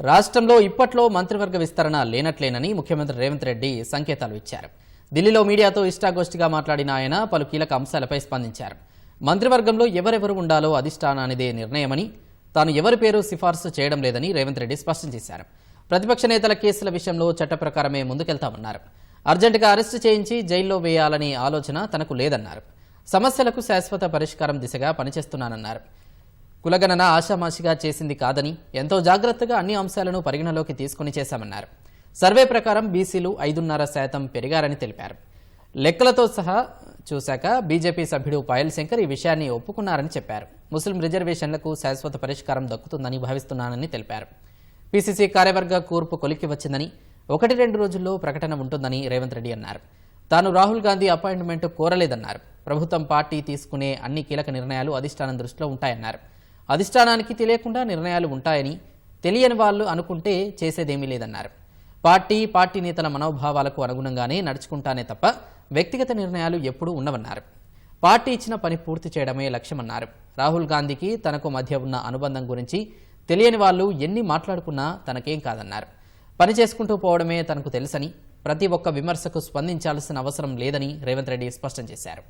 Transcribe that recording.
రాష్ట్రంలో ఇప్పట్లో మంత్రివర్గ విస్తరణ లేనట్లేనని ముఖ్యమంత్రి రేవంత్ రెడ్డి సంకేతాలు ఇచ్చారు. ఢిల్లీలో మీడియాతో ఇష్టాగోష్ఠిగా మాట్లాడిన ఆయన పలు కీలక అంశాలపై స్పందించారు. మంత్రివర్గంలో ఎవరెవరు ఉండాలో అధిష్టానానిదే నిర్ణయమని తాను ఎవరి పేరు సిఫార్సు చేయడం లేదని రేవంత్ రెడ్డి స్పష్టం చేశారు. ప్రతిపక్ష నేతల కేసుల విషయంలో చట్ట ప్రకారమే ముందుకెళ్తామన్నారు. అర్జెంటుగా అరెస్టు చేయించి జైల్లో వేయాలనే ఆలోచన తనకు లేదన్నారు. సమస్యలకు శాశ్వత పరిష్కారం దిశగా పనిచేస్తున్నానన్నారు. కులగణన ఆషామాషిగా చేసింది కాదని ఎంతో జాగ్రత్తగా అన్ని అంశాలను పరిగణలోకి తీసుకుని చేశామన్నారు. సర్వే ప్రకారం బీసీలు ఐదున్నర శాతం పెరిగారని తెలిపారు. లెక్కలతో సహా చూశాక బీజేపీ సభ్యుడు పాయల్ శంకర్ ఈ విషయాన్ని ఒప్పుకున్నారని చెప్పారు. ముస్లిం రిజర్వేషన్లకు శాశ్వత పరిష్కారం దక్కుతుందని భావిస్తున్నానని తెలిపారు. పీసీసీ కార్యవర్గ కూర్పు కొలిక్కి వచ్చిందని ఒకటి రెండు రోజుల్లో ప్రకటన ఉంటుందని రేవంత్ రెడ్డి అన్నారు. తాను రాహుల్ గాంధీ అపాయింట్మెంట్ కోరలేదన్నారు. ప్రభుత్వం పార్టీ తీసుకునే అన్ని కీలక నిర్ణయాలు అధిష్టానం దృష్టిలో ఉంటాయన్నారు. అధిష్టానానికి తెలియకుండా నిర్ణయాలు ఉంటాయని తెలియని వాళ్ళు అనుకుంటే చేసేదేమీ లేదన్నారు. పార్టీ పార్టీ నేతల మనోభావాలకు అనుగుణంగానే నడుచుకుంటానే తప్ప వ్యక్తిగత నిర్ణయాలు ఎప్పుడూ ఉండవన్నారు. పార్టీ ఇచ్చిన పని పూర్తి చేయడమే లక్ష్యమన్నారు. రాహుల్ గాంధీకి తనకు మధ్య ఉన్న అనుబంధం గురించి తెలియని వాళ్ళు ఎన్ని మాట్లాడుకున్నా తనకేం కాదన్నారు. పని చేసుకుంటూ పోవడమే తనకు తెలుసని ప్రతి ఒక్క విమర్శకు స్పందించాల్సిన అవసరం లేదని రేవంత్ రెడ్డి స్పష్టం చేశారు.